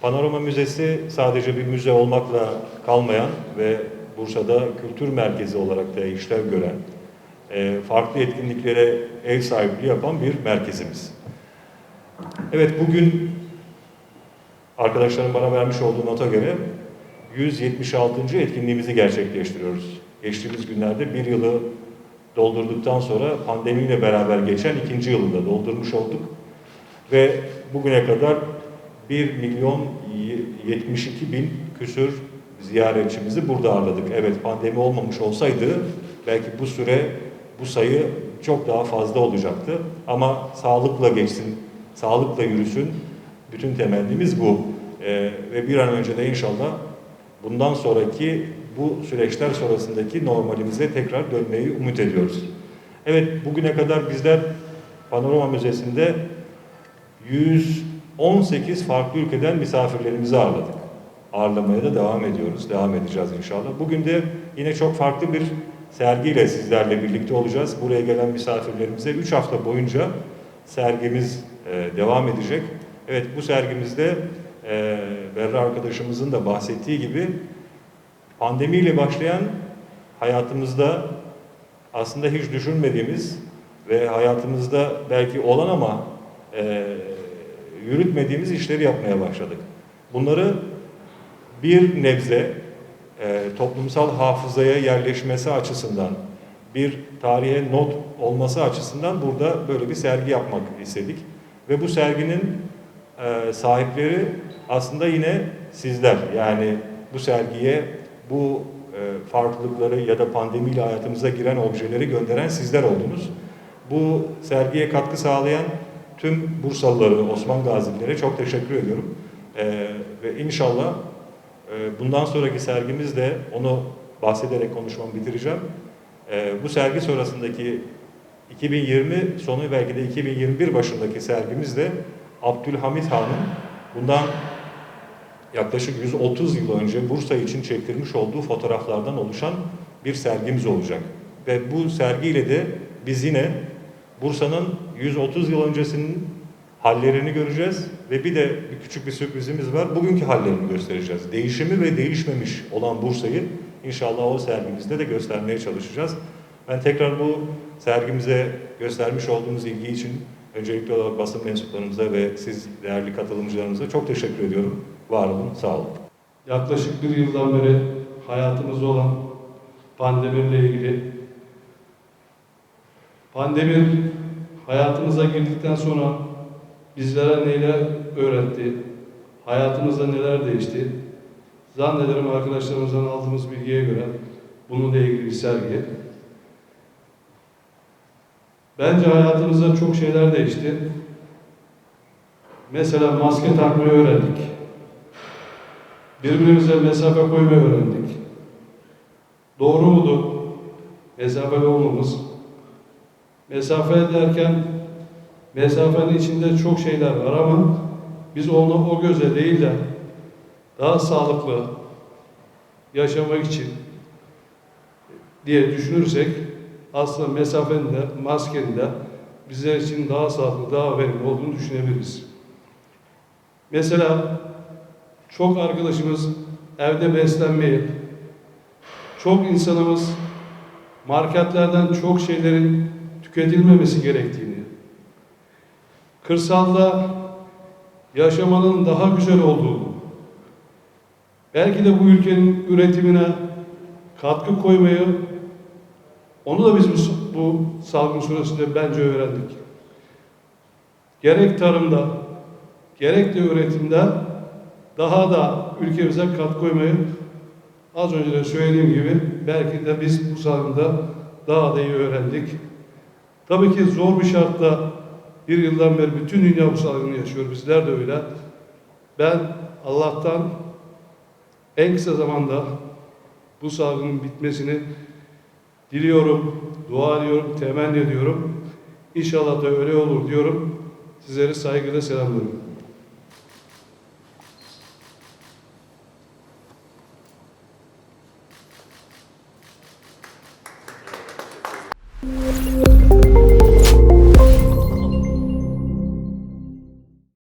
Panorama Müzesi sadece bir müze olmakla kalmayan ve Bursa'da kültür merkezi olarak da işlev gören, e, farklı etkinliklere ev sahipliği yapan bir merkezimiz. Evet bugün arkadaşlarım bana vermiş olduğu nota göre 176. etkinliğimizi gerçekleştiriyoruz. Geçtiğimiz günlerde bir yılı doldurduktan sonra pandemiyle beraber geçen ikinci yılı da doldurmuş olduk. Ve bugüne kadar 1 milyon 72 bin küsür ziyaretçimizi burada ağırladık. Evet pandemi olmamış olsaydı belki bu süre bu sayı çok daha fazla olacaktı. Ama sağlıkla geçsin, sağlıkla yürüsün. Bütün temennimiz bu. Ee, ve bir an önce de inşallah bundan sonraki bu süreçler sonrasındaki normalimize tekrar dönmeyi umut ediyoruz. Evet bugüne kadar bizler Panorama Müzesi'nde 118 farklı ülkeden misafirlerimizi ağırladık. Ağırlamaya da devam ediyoruz. Devam edeceğiz inşallah. Bugün de yine çok farklı bir sergiyle sizlerle birlikte olacağız. Buraya gelen misafirlerimize 3 hafta boyunca sergimiz e, devam edecek. Evet bu sergimizde e, Berra arkadaşımızın da bahsettiği gibi pandemiyle başlayan hayatımızda aslında hiç düşünmediğimiz ve hayatımızda belki olan ama e, yürütmediğimiz işleri yapmaya başladık. Bunları bir nebze e, toplumsal hafızaya yerleşmesi açısından, bir tarihe not olması açısından burada böyle bir sergi yapmak istedik. Ve bu serginin e, sahipleri aslında yine sizler. Yani bu sergiye bu e, farklılıkları ya da pandemiyle hayatımıza giren objeleri gönderen sizler oldunuz. Bu sergiye katkı sağlayan tüm Bursalıları, Osman Gazililere çok teşekkür ediyorum. E, ve inşallah e, bundan sonraki sergimizde onu bahsederek konuşmamı bitireceğim. E, bu sergi sonrasındaki 2020 sonu belki de 2021 başındaki sergimizde Abdülhamit Han'ın bundan yaklaşık 130 yıl önce Bursa için çektirmiş olduğu fotoğraflardan oluşan bir sergimiz olacak. Ve bu sergiyle de biz yine Bursa'nın 130 yıl öncesinin hallerini göreceğiz ve bir de bir küçük bir sürprizimiz var. Bugünkü hallerini göstereceğiz. Değişimi ve değişmemiş olan Bursa'yı inşallah o sergimizde de göstermeye çalışacağız. Ben tekrar bu sergimize göstermiş olduğunuz ilgi için öncelikli olarak basın mensuplarımıza ve siz değerli katılımcılarımıza çok teşekkür ediyorum. Var olun, sağ olun. Yaklaşık bir yıldan beri hayatımızda olan pandemiyle ilgili pandemi hayatımıza girdikten sonra bizlere neler öğretti, hayatımızda neler değişti. Zannederim arkadaşlarımızdan aldığımız bilgiye göre bununla ilgili bir sergi. Bence hayatımızda çok şeyler değişti. Mesela maske takmayı öğrendik. Birbirimize mesafe koymayı öğrendik. Doğru mudur? Mesafeli olmamız. Mesafe derken mesafenin içinde çok şeyler var ama biz onu o göze değil de daha sağlıklı yaşamak için diye düşünürsek aslında mesafenin de maskenin de bizler için daha sağlıklı, daha verimli olduğunu düşünebiliriz. Mesela çok arkadaşımız evde beslenmeyi, çok insanımız marketlerden çok şeylerin tüketilmemesi gerektiğini, kırsalda yaşamanın daha güzel olduğunu, belki de bu ülkenin üretimine katkı koymayı, onu da biz bu, salgın süresinde bence öğrendik. Gerek tarımda, gerek de üretimde daha da ülkemize katkı koymayı az önce de söylediğim gibi belki de biz bu salgında daha da iyi öğrendik. Tabii ki zor bir şartta bir yıldan beri bütün dünya bu salgını yaşıyor. Bizler de öyle. Ben Allah'tan en kısa zamanda bu salgının bitmesini diliyorum, dua ediyorum, temenni ediyorum. İnşallah da öyle olur diyorum. Sizleri saygıyla selamlıyorum. Thank